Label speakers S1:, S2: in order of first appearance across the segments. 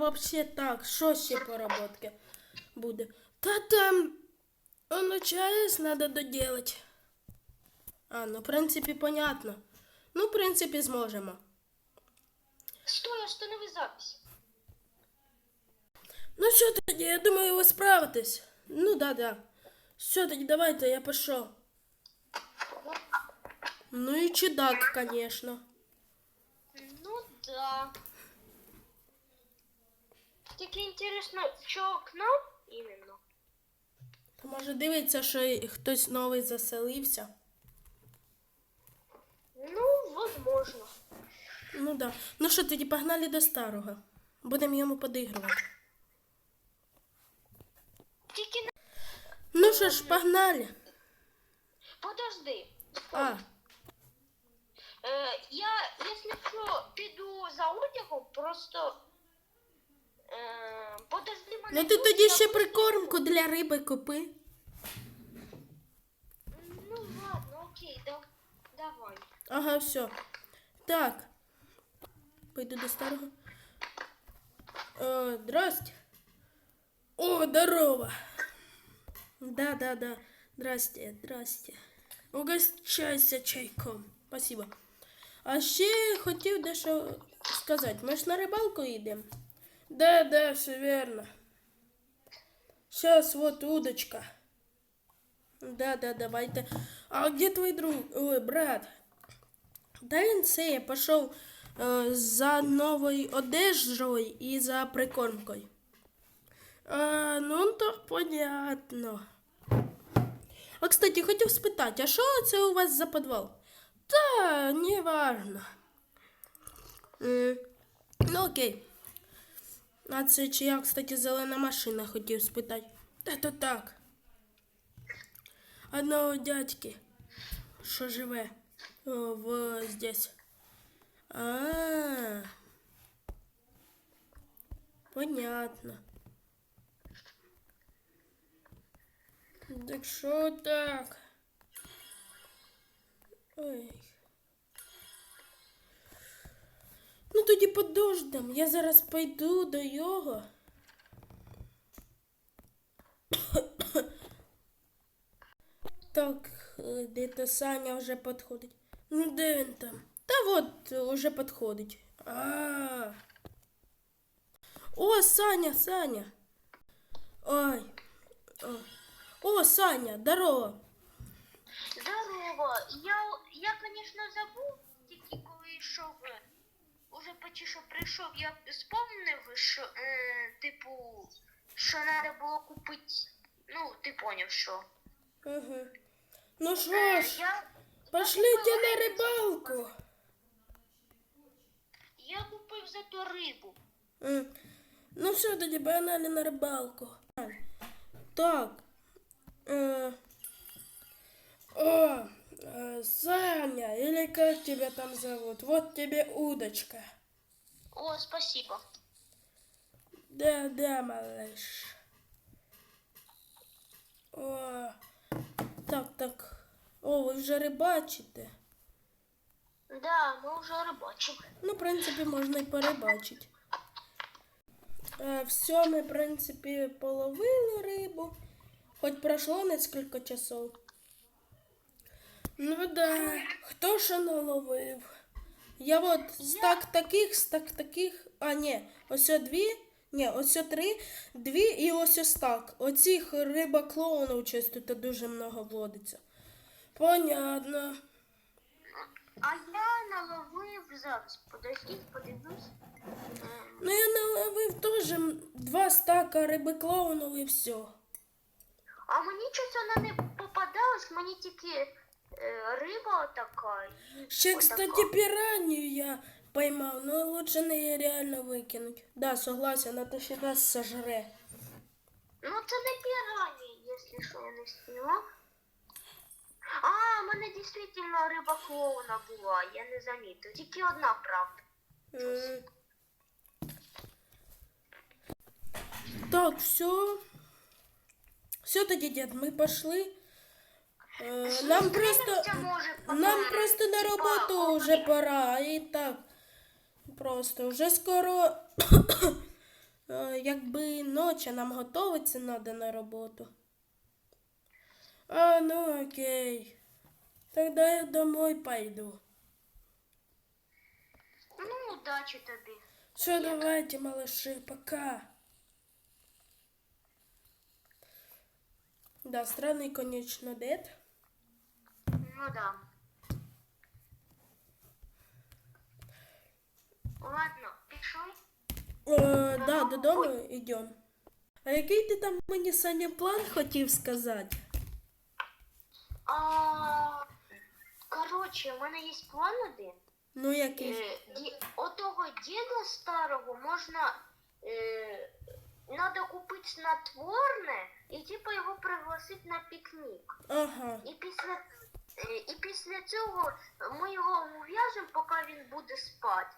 S1: вообще так. Що ще поработки буде? Та там он ЧАЕС надо доделать. А, ну, в принципі, понятно. Ну, в принципі, зможемо.
S2: Стой, останови запись.
S1: Ну що тоді, я думаю, ви справитесь. Ну да, да. Все, тоді давайте, я пішов. Ну і чудак, конечно.
S2: Ну да. Тільки інтересно, що к нам іменно?
S1: То може дивиться, що хтось новий заселився.
S2: Ну, возможно.
S1: Ну да. Ну що, тоді погнали до старого. Будемо йому подигрувати.
S2: Тільки не...
S1: Ну що ж, погнали.
S2: Подожди.
S1: А,
S2: Е, я, якщо що, піду за одягом, просто... Подожди мене.
S1: ну ти тоді ще прикормку для риби купи.
S2: Ну ладно, окей, да, давай.
S1: Ага, все. Так. Пойду до старого. Э, здрасте. О, здорово. Да, да, да. Здрасте, здрасте. Угощайся чайком. Спасибо. А ще хотів дещо сказати. Ми ж на рибалку йдемо. Да, да, все верно. Сейчас вот удочка. Да, да, давайте. А где твой друг? Ой, брат. Да він це пішов е, за новою одеждою і за прикормкою. А, ну, то понятно. А, кстати, хотів спитати, а що це у вас за підвал? Та, не важно. М, Ну, окей. А це чия, кстати, зелена машина хотів спитати. Та то так. Одного дядьки, що живе в здесь. А, понятно. Так що так? Ой. Ну тоді подождем. Я зараз пойду до його. Так, е, де то Саня вже підходить. Ну, де він там? Та от, уже підходить. А. О, Саня, Саня. Ой. О, О Саня, здорово.
S2: Здорово. Я, я, конечно, забув, тільки коли йшов, е, Уже почти що прийшов, я спомнив, що, е, типу, що треба було купити, ну, ти поняв, що.
S1: Угу. Ну
S2: Е,
S1: що ж,
S2: я,
S1: пошлите на рибалку.
S2: я купив зато рибу.
S1: М, Ну все, тоді погнали на рибалку. Так. Э, о, Саня, или как тебя там зовут? Вот тебе удочка.
S2: О, спасибо.
S1: Да, да, малыш. О, так, так. О, ви вже рибачите.
S2: Да, ми вже рибачимо.
S1: Ну, в принципі, можна і порибачити. Е, все, ми, в принципі, половили рибу. Хоч пройшло несколько часов. Ну да, хто що наловив? Я от стак таких, стак таких. А, ні, ось дві. Ні, ось три, дві і ось ось так. Оцих риба клоунів чисто тут дуже много водиться. Понятно.
S2: А я наловив зараз. Подождіть, подивлюсь.
S1: Ну я наловив теж два стака риби клоунів і все.
S2: А мені щось вона не попадалась, мені тільки е, риба така. і
S1: Ще,
S2: отака.
S1: кстати, пиранью я поймал, но лучше на ее реально выкинуть. Да, согласен, это ще раз сожре.
S2: Ну це не пірані, якщо що я не сніла. А, в мене дійсно риба клоуна була, я не замітив. Тільки одна правда.
S1: М. Так, все. Все тоді, дед, мы пошли. Э, нам просто...
S2: Це може
S1: Нам
S2: потім,
S1: просто на
S2: типа,
S1: роботу вже пора. І так. Просто вже скоро якби ночі нам готуватися треба на роботу. А, ну окей. Тогда я домой пойду.
S2: Ну, удачі тобі.
S1: Все, давайте, малыши, пока. Да, странный, конечно, дед.
S2: Ну да. Ладно, пішли.
S1: Е, да, додому йдемо. А який ти там мені Саня план хотів сказати?
S2: А, коротше, у мене є план один.
S1: Ну, який?
S2: Е, ді- Отого діда старого можна. Е, надо купити снотворне і типу його пригласити на пікнік.
S1: Ага.
S2: І після, і після цього ми його ув'яжемо, поки він буде спати.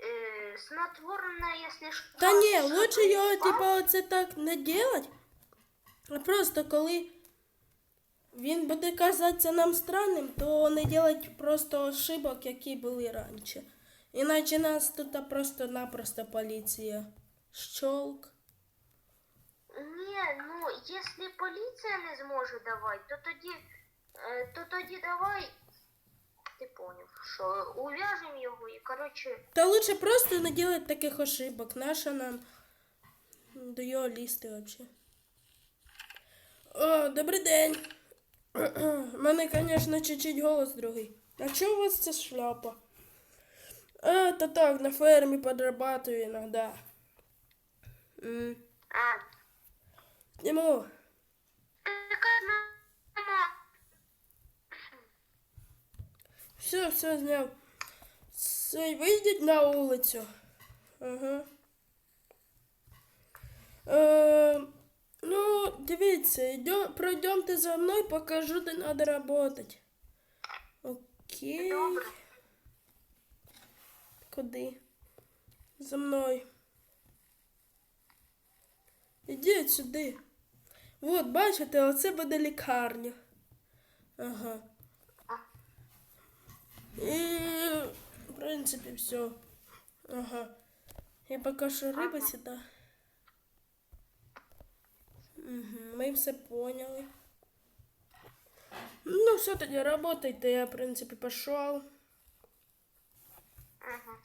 S2: Е, снотворне, якщо що.
S1: Та ні, лучше його, типа, оце так не делать. А просто коли він буде казатися нам странним, то не делать просто ошибок, які були раніше. Іначе нас тут просто-напросто поліція. Щолк.
S2: Ні, ну якщо поліція не зможе давати, то тоді, е, то тоді давай. Ти поняв, що ув'яжемо його і коротше.
S1: Та лучше просто не делать таких ошибок. Наша нам до його лізти вообще. О, добрий день. У мене, звісно, чуть-чуть голос другий. А чого у вас ця шляпа? А, та так, на фермі подрабатую іноді. М,
S2: А,
S1: Йому. Все, все зняв. Все, вийдіть на вулицю. Ага. Е, ну, дивіться, йдем, пройдемте за мною, покажу, де треба працювати. Окей. Куди? За мною. Ідіть сюди. От, бачите, оце буде лікарня. Ага. І, в принципі, все. Ага. Я поки що риба сюди. Угу, ми все поняли. Ну, все, тоді работайте, я, в принципі, пішов.
S2: Ага.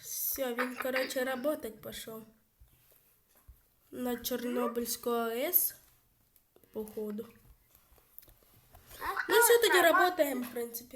S1: Все, він, короче, работать пошел. На Чорнобильську АЕС, походу. Ну, все, тоді
S2: знає,
S1: работаем, в принципі.